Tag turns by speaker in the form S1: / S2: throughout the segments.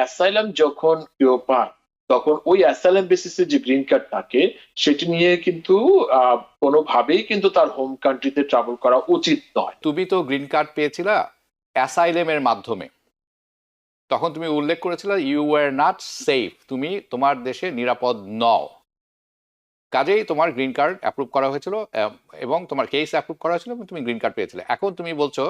S1: Asylum যখন কেউ পায় তখন ওই অ্যাসাইলাম বেসিসে যে গ্রিন কার্ড থাকে, সেটি নিয়ে কিন্তু কোনোভাবেই কিন্তু তার হোম কান্ট্রিতে ট্রাভেল করা উচিত নয়।
S2: তুমি তো গ্রিন কার্ড পেয়েছিলা অ্যাসাইলেমের মাধ্যমে। তখন তুমি উল্লেখ করেছিলে ইউ আর নট সেফ তুমি তোমার দেশে নিরাপদ নও। কাজেই তোমার গ্রিন কার্ড অ্যাপ্রুভ করা হয়েছিল এবং তোমার কেস অ্যাপ্রুভ করা হয়েছিল, এবং তুমি গ্রিন কার্ড পেয়েছিলে। এখন তুমি বলছো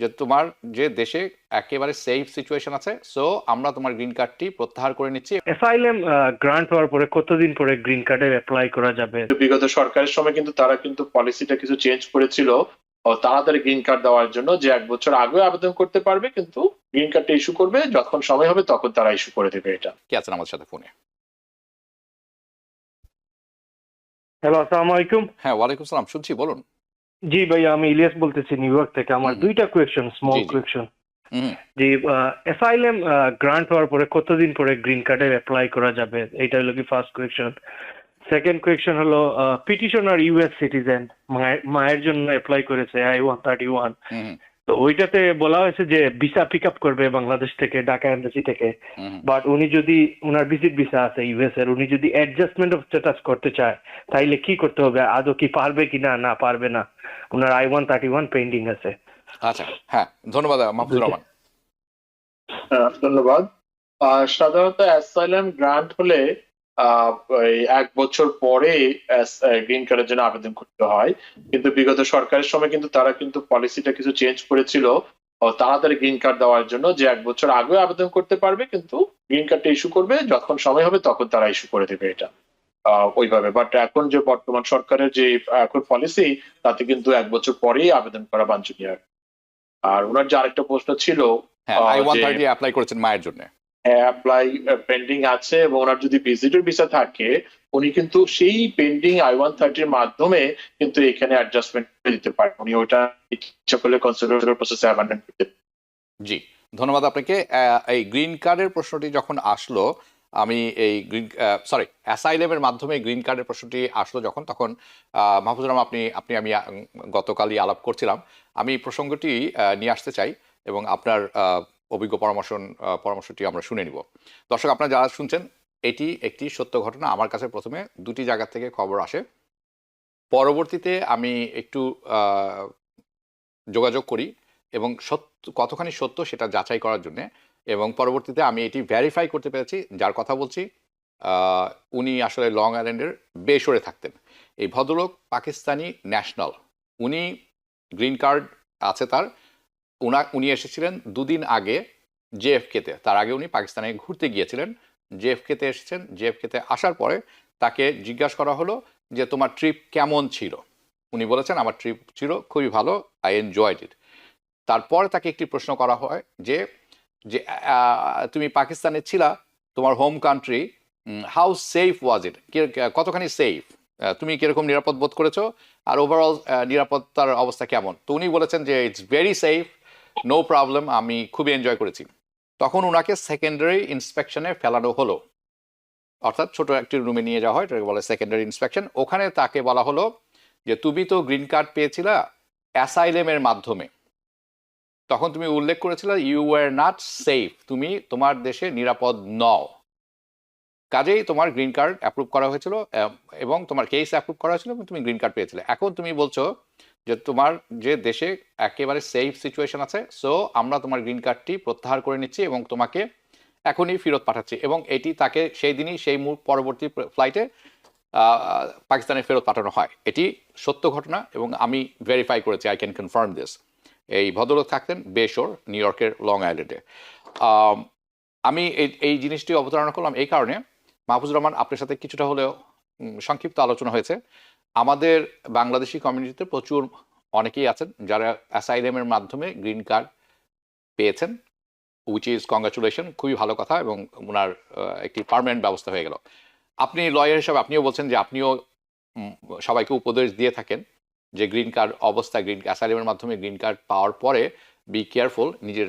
S2: যে তোমার যে দেশে একেবারে সেফ সিচুয়েশন আছে সো আমরা তোমার গ্রিন কার্ডটি প্রত্যাহার করে নিচ্ছি।
S3: অ্যাসাইলেম গ্রান্ট হওয়ার পরে কতদিন পরে গ্রিন কার্ডে অ্যাপ্লাই করা যাবে?
S1: বিগত সরকারের সময় কিন্তু তারা কিন্তু পলিসিটা কিছু চেঞ্জ করেছিল তাড়াতাড়ি গ্রিন কার্ড দেওয়ার জন্য যে এক বছর আগে আবেদন করতে পারবে কিন্তু গ্রিন কার্ডটা ইস্যু করবে যখন সময় হবে তখন তারা ইস্যু করে দেবে এটা।
S2: কে আছেন আমাদের সাথে ফোনে?
S3: হ্যালো আসসালামু আলাইকুম।
S2: হ্যাঁ ওয়ালাইকুম সালাম শুনছি বলুন।
S3: জি ভাই আমি ইলিয়াস বলতেছি নিউ ইয়র্ক থেকে। আমার দুইটা কোয়েশ্চন স্মল। কোয়েশ্চন জি। অ্যাসাইলেম গ্রান্ট হওয়ার পরে কতদিন পরে গ্রিন কার্ডে অ্যাপ্লাই করা যাবে? এটা হলো কি ফার্স্ট কোয়েশ্চন সেকেন্ড কোয়েশ্চন হলো পিটিশনার ইউএস সিটিজেন মায়ের জন্য অ্যাপ্লাই করেছে আই ওয়ান থার্টি ওয়ান তো ওইটাতে বলা হয়েছে যে ভিসা পিক আপ করবে বাংলাদেশ থেকে ঢাকা এম্বাসি থেকে। বাট উনি যদি ওনার ভিজিট ভিসা আছে ইউএস এর উনি যদি অ্যাডজাস্টমেন্ট অফ স্ট্যাটাস করতে চায় তাইলে কি করতে হবে? আদৌ কি পারবে কি না? না পারবে না। ওনার I one thirty one pending আছে।
S2: আচ্ছা হ্যাঁ ধন্যবাদ মাহফুজুর রহমান।
S1: ধন্যবাদ। সাধারণত অ্যাসাইলাম গ্রান্ট হলে এক বছর পরে গ্রিন কার্ডের জন্য আবেদন করতে হয়। কিন্তু বিগত সরকারের সময় কিন্তু তারা কিন্তু পলিসিটা কিছু চেঞ্জ করেছিল। তাড়াতাড়ি গ্রিন কার্ড দেওয়ার জন্য যে এক বছর আগে আবেদন করতে পারবে কিন্তু গ্রিন কার্ডটা ইস্যু করবে। যখন সময় হবে তখন তারা ইস্যু করে দেবে এটা। ওইভাবে। বাট এখন যে বর্তমান সরকারের যে এখন পলিসি তাতে কিন্তু এক বছর পরেই আবেদন করা বাঞ্ছনীয়। আর ওনার যে আরেকটা প্রশ্ন ছিল
S2: হ্যাঁ অ্যাপ্লাই করেছেন মায়ের জন্য।
S1: অ্যাপ্লাই পেন্ডিং আছে এবং ওনার যদি ভিজিটর ভিসা থাকে উনি কিন্তু সেই পেন্ডিং আই ওয়ান থার্টির মাধ্যমে কিন্তু এখানে অ্যাডজাস্টমেন্ট দিতে পারেন। উনি ওটা ইচ্ছা করলে কনসিডার প্রসেসে অ্যামেন্ডমেন্ট করতে
S2: জি ধন্যবাদ আপনাকে। এই গ্রিন কার্ডের প্রশ্নটি যখন আসলো আমি এই গ্রিন সরি অ্যাসাইলেমের মাধ্যমে গ্রিন কার্ডের প্রশ্নটি আসলো যখন তখন আহ, মাহফুজুর রহমান আপনি আপনি আমি গতকালই আলাপ করছিলাম। আমি প্রসঙ্গটি নিয়ে আসতে চাই এবং আপনার অভিজ্ঞ পরামর্শ পরামর্শটি আমরা শুনে নিব। দর্শক, আপনারা যারা শুনছেন, এটি একটি সত্য ঘটনা। আমার কাছে প্রথমে দুটি জায়গা থেকে খবর আসে। পরবর্তীতে আমি একটু যোগাযোগ করি এবং সত্য, কতখানি সত্য সেটা যাচাই করার জন্য। এবং পরবর্তীতে আমি এটি ভেরিফাই করতে পেরেছি, যার কথা বলছি উনি আসলে লং আইল্যান্ডের বেসরে থাকতেন। এই ভদ্রলোক পাকিস্তানি ন্যাশনাল উনি গ্রিন কার্ড আছে তার উনা, উনি এসেছিলেন দুদিন আগে জেএফকেতে তার আগে উনি পাকিস্তানে ঘুরতে গিয়েছিলেন। জেএফকেতে এসেছেন। জেএফকেতে আসার পরে তাকে জিজ্ঞাসা করা হলো যে, তোমার ট্রিপ কেমন ছিল? উনি বলেছেন, আমার ট্রিপ ছিল খুবই ভালো। আই এনজয়েড ইট তারপর তাকে একটি প্রশ্ন করা হয় যে যে তুমি পাকিস্তানে ছিলা, তোমার home country how safe was it কতখানি সেফ তুমি কীরকম নিরাপদ বোধ করেছ? আর ওভারঅল নিরাপত্তার অবস্থা কেমন? তো উনি বলেছেন যে it's very safe no problem আমি খুবই এনজয় করেছি। তখন ওনাকে সেকেন্ডারি ইন্সপেকশনে ফেলানো হলো। অর্থাৎ ছোট একটি রুমে নিয়ে যাওয়া হয়, এটাকে বলে সেকেন্ডারি ইন্সপেকশন ওখানে তাকে বলা হলো যে, তুমি তো গ্রিন কার্ড পেয়েছিলা অ্যাসাইলেমের মাধ্যমে। তখন তুমি উল্লেখ করেছিলে ইউ আর নট সেফ তুমি তোমার দেশে নিরাপদ নও। কাজেই তোমার গ্রিন কার্ড অ্যাপ্রুভ করা হয়েছিল এবং তোমার কেস অ্যাপ্রুভ করা হয়েছিল এবং তুমি গ্রিন কার্ড পেয়েছিলে। এখন তুমি বলছো যে তোমার যে দেশে একেবারে সেফ সিচুয়েশন আছে সো আমরা তোমার গ্রিন কার্ডটি প্রত্যাহার করে নিচ্ছি এবং তোমাকে এখনই ফেরত পাঠাচ্ছি এবং এটি তাকে সেই দিনই, সেই পরবর্তী ফ্লাইটে পাকিস্তানে ফেরত পাঠানো হয়। এটি সত্য ঘটনা এবং আমি ভেরিফাই করেছি আই ক্যান কনফার্ম দিস এই ভদ্রলোক থাকতেন বেশোর নিউ ইয়র্কের লং আইল্যান্ডে আমি এই এই জিনিসটি অবতারণা করলাম এই কারণে। মাহফুজুর রহমান, আপনার সাথে কিছুটা হলেও সংক্ষিপ্ত আলোচনা হয়েছে। আমাদের বাংলাদেশি কমিউনিটিতে প্রচুর অনেকেই আছেন যারা অ্যাসাইলেমের মাধ্যমে গ্রিন কার্ড পেয়েছেন উইচ ইজ কংগ্রাচুলেশন খুবই ভালো কথা এবং ওনার একটি পার্মানেন্ট ব্যবস্থা হয়ে গেল। আপনি লয়ার হিসাবে আপনিও বলছেন যে আপনিও সবাইকে উপদেশ দিয়ে থাকেন যে গ্রিন কার্ড অবস্থা, গ্রিন, অ্যাসাইলেমের মাধ্যমে গ্রিন কার্ড পাওয়ার পরে বি কেয়ারফুল নিজের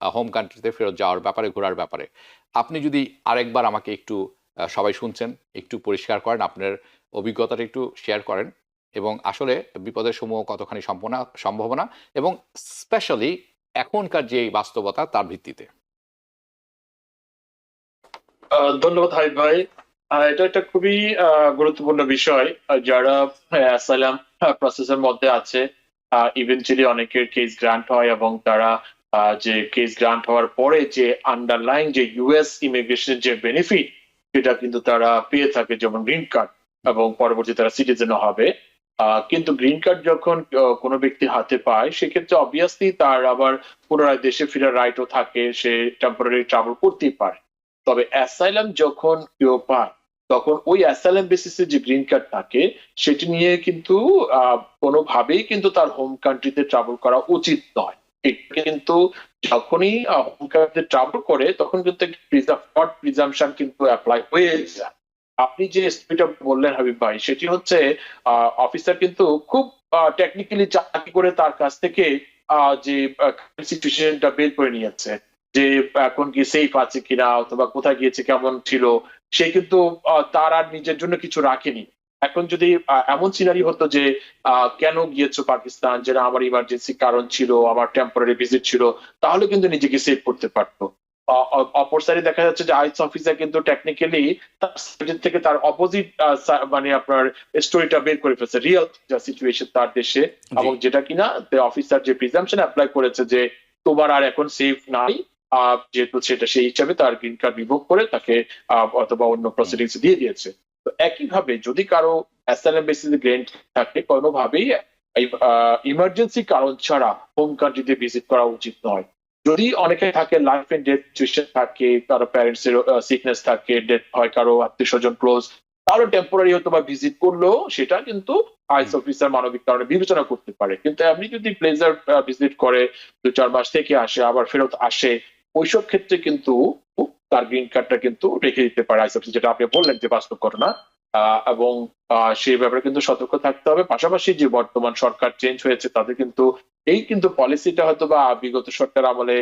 S2: হোম কান্ট্রিতে ফেরত যাওয়ার ব্যাপারে, ঘোরার ব্যাপারে। আপনি যদি আরেকবার আমাকে একটু সবাই শুনছেন, একটু পরিষ্কার করেন আপনার অভিজ্ঞতাটা একটু শেয়ার করেন এবং আসলে বিপদের সমূহ কতখানি সম্ভাবনা সম্ভাবনা এবং স্পেশালি এখনকার যে বাস্তবতা তার ভিত্তিতে।
S1: ধন্যবাদ হাবিব ভাই। এটা একটা খুবই গুরুত্বপূর্ণ বিষয়। যারা অ্যাসাইলাম প্রসেসের মধ্যে আছে ইভেন্চুয়ালি অনেকের কেস গ্রান্ট হয় এবং তারা যে কেস গ্রান্ট হওয়ার পরে যে আন্ডারলাইন যে ইউএস ইমিগ্রেশন যে বেনিফিট সেটা কিন্তু তারা পেয়ে থাকে যেমন গ্রিন কার্ড এবং পরবর্তী তারা সিটিজেনও হবে। কিন্তু গ্রিন কার্ড যখন কোনো ব্যক্তি হাতে পায়, সেক্ষেত্রে অবভিয়াসলি তার আবার পুনরায় দেশে ফেরার রাইটও থাকে, সে টেম্পোরারি ট্রাভেল করতেই পারে। তবে অ্যাসাইলাম যখন কেউ পায়, তখন ওই অ্যাসাইলাম বেসিসে যে গ্রিন কার্ড থাকে, সেটি নিয়ে কিন্তু কোনোভাবেই কিন্তু তার হোম কান্ট্রিতে ট্রাভেল করা উচিত নয়। কিন্তু যখনই হোম কান্ট্রিতে ট্রাভেল করে, তখন কিন্তু প্রিজামশন কিন্তু অ্যাপ্লাই হয়ে যায়। আপনি যে স্পিডটা বললেন হাবিব ভাই, সেটি হচ্ছে অফিসার কিন্তু খুব টেকনিক্যালি চাকরি করে তার কাছ থেকে যে সিচুয়েশনটা বের করে নিয়েছে। যে, এখন কি সেফ আছে কিনা, অথবা কোথায় গিয়েছে, কেমন ছিল, সে কিন্তু তার আর নিজের জন্য কিছু রাখেনি। এখন যদি এমন সিনারি হতো যে কেন গিয়েছো পাকিস্তান? যেটা আমার ইমার্জেন্সি কারণ ছিল, আমার টেম্পোরারি ভিজিট ছিল, তাহলে কিন্তু নিজেকে সেভ করতে পারতো। অপর সাইডে দেখা যাচ্ছে যে আইস অফিসার কিন্তু টেকনিক্যালি তার থেকে তার অপোজিট মানে আপনার স্টোরিটা বের করে ফেলছে। রিয়েল যা সিচুয়েশন তার দেশে এবং যেটা কিনা অফিসার যে প্রিজামশন অ্যাপ্লাই করেছে যে তোমার আর এখন সেফ নাই যেহেতু সেটা সেই হিসাবে তার গ্রিন কার্ড রিভোক করে তাকে অথবা অন্য প্রসিডিংস দিয়ে দিয়েছে। তো একইভাবে যদি কারও অ্যাসাইলাম বেসিস গ্রেন্ট থাকে কোনোভাবেই ইমার্জেন্সি কারণ ছাড়া হোম কান্ট্রিতে ভিজিট করা উচিত নয়। যদি অনেকে থাকে লাইফ এন্ড ডেথ সিচুয়েশন থাকে কারও প্যারেন্টস এর সিকনেস থাকে ডেথ হয় কারও আত্মীয় স্বজন ক্লোজ কারও টেম্পোরারি হয়তো বা ভিজিট করল সেটা কিন্তু আইস অফিসার মানবিক কারণে বিবেচনা করতে পারে। কিন্তু আপনি যদি প্লেজার ভিজিট করে দু চার মাস থেকে আসে আবার ফেরত আসে ওইসব ক্ষেত্রে কিন্তু তার গ্রিন কার্ডটা কিন্তু রেখে দিতে পারে আইস অফিস যেটা আপনি বললেন যে বাস্তব ঘটনা। এবং আহ, সেই ব্যাপারে কিন্তু সতর্ক থাকতে হবে। পাশাপাশি যে বর্তমান সরকার চেঞ্জ হয়েছে তাদের কিন্তু এই কিন্তু পলিসিটা হয়তো বা বিগত সরকার আমলে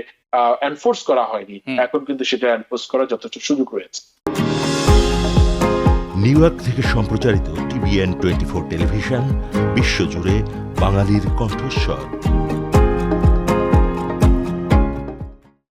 S1: এনফোর্স করা হয়নি। এখন কিন্তু সেটা এনফোর্স করার যথেষ্ট সুযোগ রয়েছে।
S4: নিউ ইয়র্ক থেকে সম্প্রচারিত টিভিএন টোয়েন্টি ফোর টেলিভিশন বিশ্বজুড়ে বাঙালির কণ্ঠস্বর।